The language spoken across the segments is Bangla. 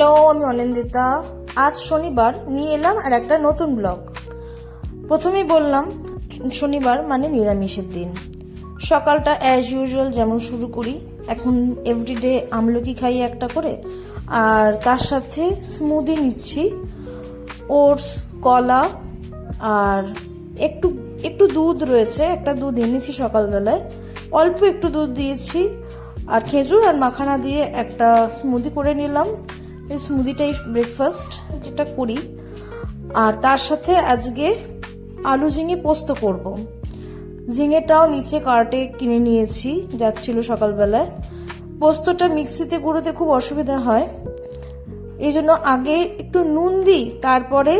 হ্যালো, আমি অনিন্দিতা। আজ শনিবার, নিয়ে এলাম আর একটা নতুন ব্লগ। প্রথমেই বললাম, শনিবার মানে নিরামিষের দিন। সকালটা অ্যাজ ইউজুয়াল যেমন শুরু করি, এখন এভরিডে আমলকি খাই একটা করে, আর তার সাথে স্মুদি নিচ্ছি, ওটস, কলা, আর একটু একটু দুধ রয়েছে, একটা দুধ এনেছি সকালবেলায়। অল্প একটু দুধ দিয়েছি, আর খেজুর আর মাখানা দিয়ে একটা স্মুদি করে নিলাম। এই স্মুদিটাই ব্রেকফাস্ট যেটা করি। আর তার সাথে আজকে আলু ঝিঙে পোস্ত করব। ঝিঙেটাও নিচে কার্টে কিনে নিয়েছি, যাচ্ছিল সকালবেলায়। পোস্তটা মিক্সিতে গুঁড়োতে খুব অসুবিধা হয়। এই জন্য আগে একটু নুন দিই, তারপরে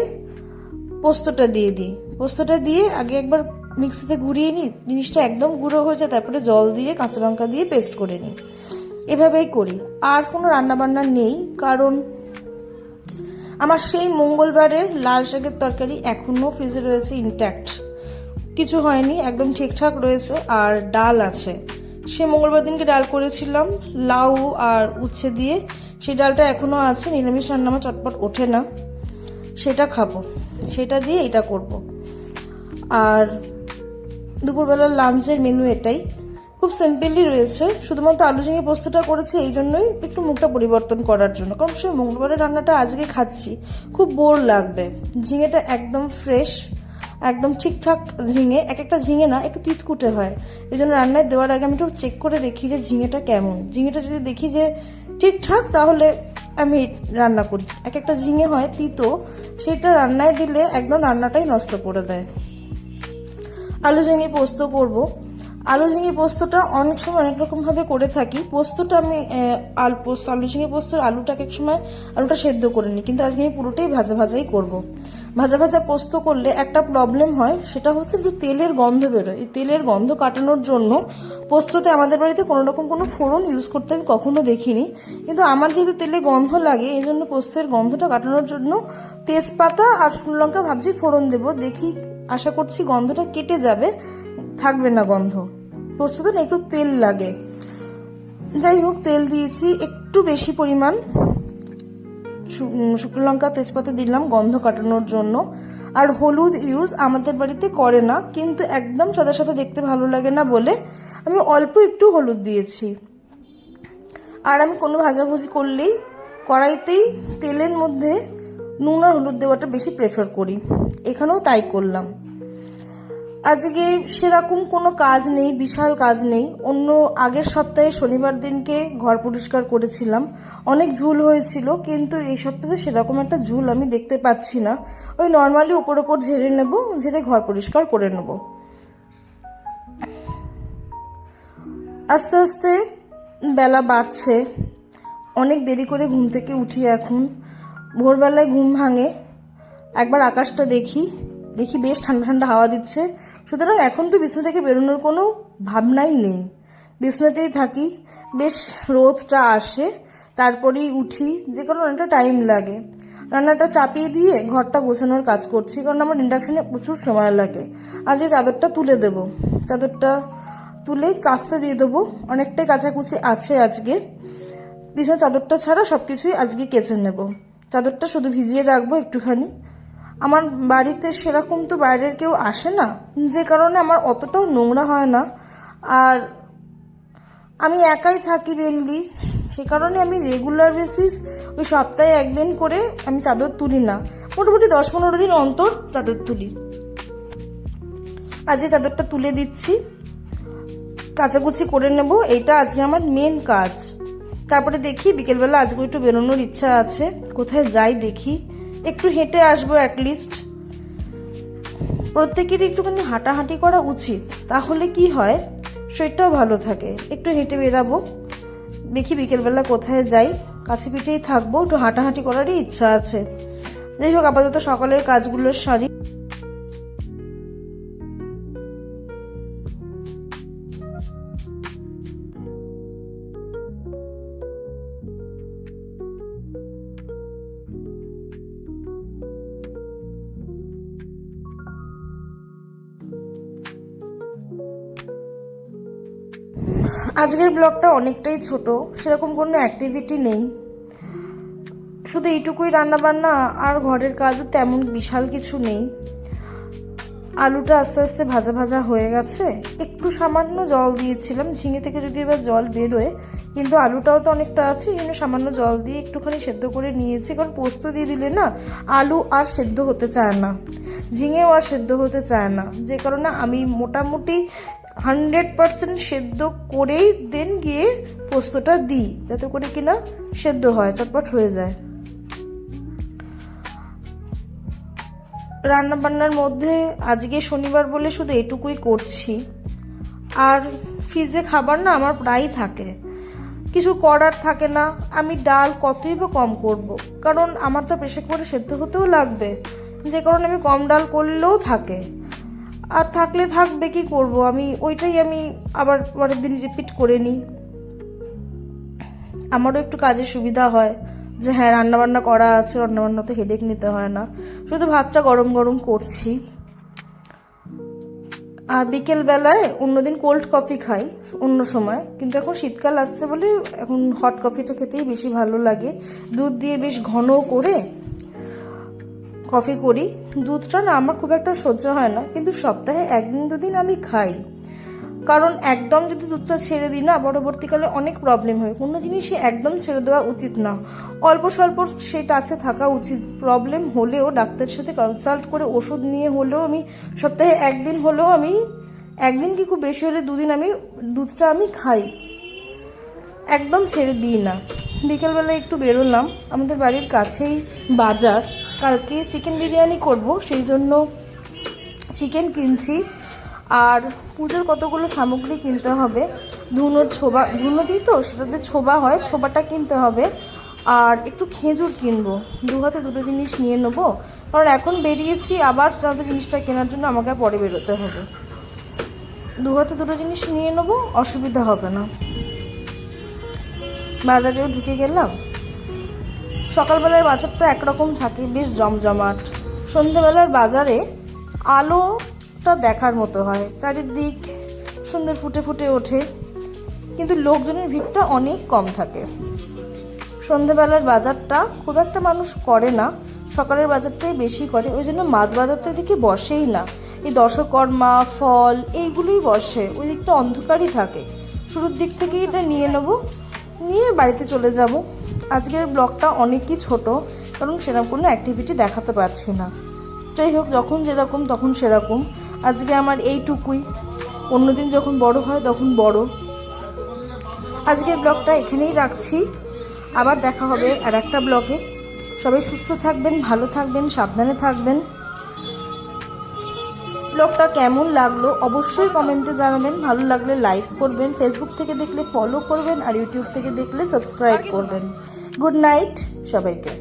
পোস্তটা দিয়ে দিই। পোস্তটা দিয়ে আগে একবার মিক্সিতে ঘুরিয়ে নিই, জিনিসটা একদম গুঁড়ো হয়ে যায়, তারপরে জল দিয়ে, কাঁচা লঙ্কা দিয়ে পেস্ট করে নিই। এভাবেই করি। আর কোনো রান্নাবান্না নেই, কারণ আমার সেই মঙ্গলবারের লাল শাকের তরকারি এখনও ফ্রিজে রয়েছে ইনট্যাক্ট কিছু হয়নি, একদম ঠিকঠাক রয়েছে, আর ডাল আছে। সে মঙ্গলবার দিনকে ডাল করেছিলাম, লাউ আর উচ্ছে দিয়ে। সেই ডালটা এখনও আছে, নিরামিষ রান্না আমার চটপট ওঠে না। সেটা খাব। সেটা দিয়ে এটা করব। আর দুপুরবেলার লাঞ্চের মেনু এটাই। খুব সিম্পলি রয়েছে। শুধুমাত্র আলু ঝিঙে পোস্তটা করেছি, এই জন্যই একটু মুখটা পরিবর্তন করার জন্য। কারণ সে মঙ্গলবারের রান্নাটা আজকে খাচ্ছি, খুব বোর লাগবে। ঝিঙেটা একদম ফ্রেশ একদম ঠিকঠাক ঝিঙে এক একটা ঝিঙে না, একটু তিতকুটে হয়। এই জন্য রান্নায় দেওয়ার আগে আমি একটু চেক করে দেখি যে ঝিঙেটা কেমন। ঝিঙেটা যদি দেখি যে ঠিকঠাক, তাহলে আমি রান্না করি। এক একটা ঝিঙে হয় তিতো, সেটা রান্নায় দিলে একদম রান্নাটাই নষ্ট করে দেয়। আলু ঝিঙে পোস্ত করব। আলু ঝিঙে পোস্তটা অনেক সময় অনেক রকম ভাবে করে থাকি। পোস্তটা আমি আলু, পোস্ত, আলু ঝিঙে পোস্তর আলুটাকে এক সময় আলুটা সেদ্ধ করে নিই। কিন্তু আজকে আমি পুরোটাই ভাজা ভাজাই করব। ভাজা ভাজা পোস্ত করলে একটা প্রবলেম হয়, সেটা হচ্ছে একটু তেলের গন্ধ বেরোয়। এই তেলের গন্ধ কাটানোর জন্য পোস্ততে আমাদের বাড়িতে কোনো রকম কোনো ফোড়ন ইউজ করতে আমি কখনো দেখিনি। কিন্তু আমার যেহেতু তেলে গন্ধ লাগে এই জন্য পোস্তের গন্ধটা কাটানোর জন্য তেজপাতা আর শুকনো লঙ্কা ভাবছি ফোড়ন দেবো। দেখি, আশা করছি গন্ধটা কেটে যাবে, থাকবে না গন্ধ। পোস্ততে না একটু তেল লাগে। যাই হোক, তেল দিয়েছি, একটু বেশি পরিমাণ। শুকনো লঙ্কা, তেজপাতা দিলাম গন্ধ কাটানোর জন্য। আর হলুদ ইউজ আমাদের বাড়িতে করে না, কিন্তু একদম সাদা সাদা দেখতে ভালো লাগে না বলে আমি অল্প একটু হলুদ দিয়েছি। আর আমি কোনো ভাজাভুজি করলেই কড়াইতেই তেলের মধ্যে নুন আর হলুদ দেওয়াটা বেশি প্রেফার করি। এখানেও তাই করলাম। আজকে সেরকম কোনো কাজ নেই, বিশাল কাজ নেই। অন্য আগের সপ্তাহে শনিবার দিনকে ঘর পরিষ্কার করেছিলাম। অনেক ঝুল হয়েছিল, কিন্তু এই সপ্তাহে সেরকম একটা ঝুল আমি দেখতে পাচ্ছি না। ওই নর্মালি উপর ওপর ঝেড়ে নেব, ঝেড়ে ঘর পরিষ্কার করে নেব। আস্তে আস্তে বেলা বাড়ছে। অনেক দেরি করে ঘুম থেকে উঠি এখন। ভোরবেলায় ঘুম ভাঙে। একবার আকাশটা দেখি। দেখি বেশ ঠান্ডা ঠান্ডা হাওয়া দিচ্ছে। সুতরাং এখন তো বিছনা থেকে বেরোনোর কোনো ভাবনাই নেই। বিছনাতেই থাকি। বেশ রোদটা আসে, তারপরেই উঠি। যে কোনো অনেকটা টাইম লাগে। রান্নাটা চাপিয়ে দিয়ে ঘরটা গোছানোর কাজ করছি, কারণ আমার ইন্ডাকশনে প্রচুর সময় লাগে। আজকে চাদরটা তুলে দেব। চাদরটা তুলে কাচতে দিয়ে দেবো। অনেকটাই কাচাকুচি আছে আজকে। বিছানা চাদরটা ছাড়া সব কিছুই আজকে কেচে নেব। চাদরটা শুধু ভিজিয়ে রাখব একটুখানি। আমার বাড়িতে সেরকম তো বাইরের কেউ আসে না, যে কারণে আমার অতটাও নোংরা হয় না। আর আমি একাই থাকি মেনলি সে কারণে আমি রেগুলার বেসিস ওই সপ্তাহে একদিন করে আমি চাদর তুলি না। মোটামুটি দশ পনেরো দিন অন্তর চাদর তুলি। আজকে চাদরটা তুলে দিচ্ছি, কাচাকুচি করে নেব, এইটা আজকে আমার মেন কাজ। তারপরে দেখি, বিকেলবেলা আজকে একটু বেরোনোর ইচ্ছা আছে, কোথায় যাই দেখি। একটু হেঁটে আসব অ্যাটলিস্ট প্রত্যেকেরই একটুখানি হাঁটাহাঁটি করা উচিত। তাহলে কি হয়? শরীরটাও ভালো থাকে। একটু হেঁটে বেরাবো দেখি বিকেলবেলা কোথায় যাই। কাছে পিঠেই থাকব। একটু হাঁটাহাঁটি করারই ইচ্ছা আছে। যাই হোক, আপাতত সকালের কাজগুলো সারি। আজকের ব্লগটা অনেকটাই ছোট, সেরকম কোনো অ্যাক্টিভিটি নেই। শুধু এইটুকুই রান্না বান্না আর ঘরের কাজও তেমন বিশাল কিছু নেই। আলুটা আস্তে আস্তে ভাজা ভাজা হয়ে গেছে। একটু সামান্য জল দিয়েছিলাম, ঝিঙে থেকে যদি এবার জল বেরোয়, কিন্তু আলুটাও তো অনেকটা আছে, এই জন্য সামান্য জল দিয়ে একটুখানি সেদ্ধ করে নিয়েছি, কারণ পোস্ত দিয়ে দিলে না আলু আর সেদ্ধ হতে চায় না। ঝিঙেও আর সেদ্ধ হতে চায় না, যে কারণে আমি মোটামুটি হান্ড্রেড পার্সেন্ট সেদ্ধ করেই দেন গিয়ে পোস্তটা দিই, যাতে করে কিনা সেদ্ধ হয়, চটপট হয়ে যায়। রান্না বান্নার মধ্যে আজকে শনিবার বলে শুধু এটুকুই করছি। আর ফ্রিজে খাবার না আমার প্রায়ই থাকে। কিছু করার থাকে না, আমি ডাল কতই বা কম করব। কারণ আমার তো প্রেশার করে সেদ্ধ হতেও লাগবে। যে কারণে আমি কম ডাল করলেও থাকে। আর থাকলে থাকবে, কি করব? আমি, ওইটাই আমি আবার পরের দিন রিপিট করে নিই। আমারও একটু কাজের সুবিধা হয় যে হ্যাঁ রান্নাবান্না করা আছে রান্নাবান্না তো হেডেক নিতে হয় না। শুধু ভাতটা গরম গরম করছি। আর বিকেল বেলায় অন্যদিন কোল্ড কফি খাই, অন্য সময়। কিন্তু এখন শীতকাল আসছে বলে এখন হট কফিটা খেতেই বেশি ভালো লাগে। দুধ দিয়ে বেশ ঘন করে কফি করি, দুধটা না আমার খুব একটা সহ্য হয় না, কিন্তু সপ্তাহে একদিন দুদিন আমি খাই। কারণ একদম যদি দুধটা ছেড়ে দিই না, পরবর্তীকালে অনেক প্রবলেম হয়। কোনো জিনিসই একদম ছেড়ে দেওয়া উচিত না। অল্প স্বল্প সেই টাচে থাকা উচিত। প্রবলেম হলেও, ডাক্তারের সাথে কনসাল্ট করে ওষুধ নিয়ে হলেও আমি সপ্তাহে একদিন হলেও আমি, একদিন কি খুব বেশি হলে দুদিন আমি দুধটা আমি খাই। একদম ছেড়ে দিই না। বিকেলবেলা একটু বেরোলাম। আমাদের বাড়ির কাছেই বাজার। কালকে চিকেন বিরিয়ানি করব, সেই জন্য চিকেন কিনছি। আর পুজোর কতগুলো সামগ্রী কিনতে হবে? ধুনোর ছোবা, ধুনো দিই তো, সেটাতে ছোবা হয়, ছোবাটা কিনতে হবে। আর একটু খেজুর কিনবো, দু হাতে দুটো জিনিস নিয়ে নেব। কারণ এখন বেরিয়েছি, আবার যাতে জিনিসটা কেনার জন্য আমাকে পরে বেরোতে হবে। দু হাতে দুটো জিনিস নিয়ে নেব, অসুবিধা হবে না। বাজারেও ঢুকে গেলাম। সকালবেলার বাজারটা একরকম থাকে, বেশ জমজমাট। সন্ধ্যেবেলার বাজারে আলোটা দেখার মতো হয়, চারিদিক সুন্দর ফুটে ফুটে ওঠে, কিন্তু লোকজনের ভিড়টা অনেক কম থাকে। সন্ধ্যেবেলার বাজারটা খুব একটা মানুষ করে না, সকালের বাজারটাই বেশি করে, ওই জন্য মাছ বাজারটা দিকে বসেই না। এই দশকর্মা, ফল, এইগুলোই বসে, ওই দিকটা অন্ধকারই থাকে। শুরুর দিক থেকেই এটা নিয়ে নেব নিয়ে বাড়িতে চলে যাব। আজকের ব্লগটা অনেকই ছোট, কারণ সেরকম কোনো অ্যাক্টিভিটি দেখাতে পারছি না। যাই হোক, যখন যেরকম, তখন সেরকম। আজকে আমার এইটুকুই। অন্যদিন যখন বড় হয়, তখন বড়। আজকের ব্লগটা এখানেই রাখছি। আবার দেখা হবে আর একটা ব্লগে। সবাই সুস্থ থাকবেন, ভালো থাকবেন, সাবধানে থাকবেন। ব্লগটা কেমন লাগল অবশ্যই কমেন্টে জানাবেন। ভালো লাগলে লাইক করবেন ফেসবুক থেকে দেখলে ফলো করবেন, আর ইউটিউব থেকে দেখলে সাবস্ক্রাইব করবেন। গুড নাইট সবাইকে।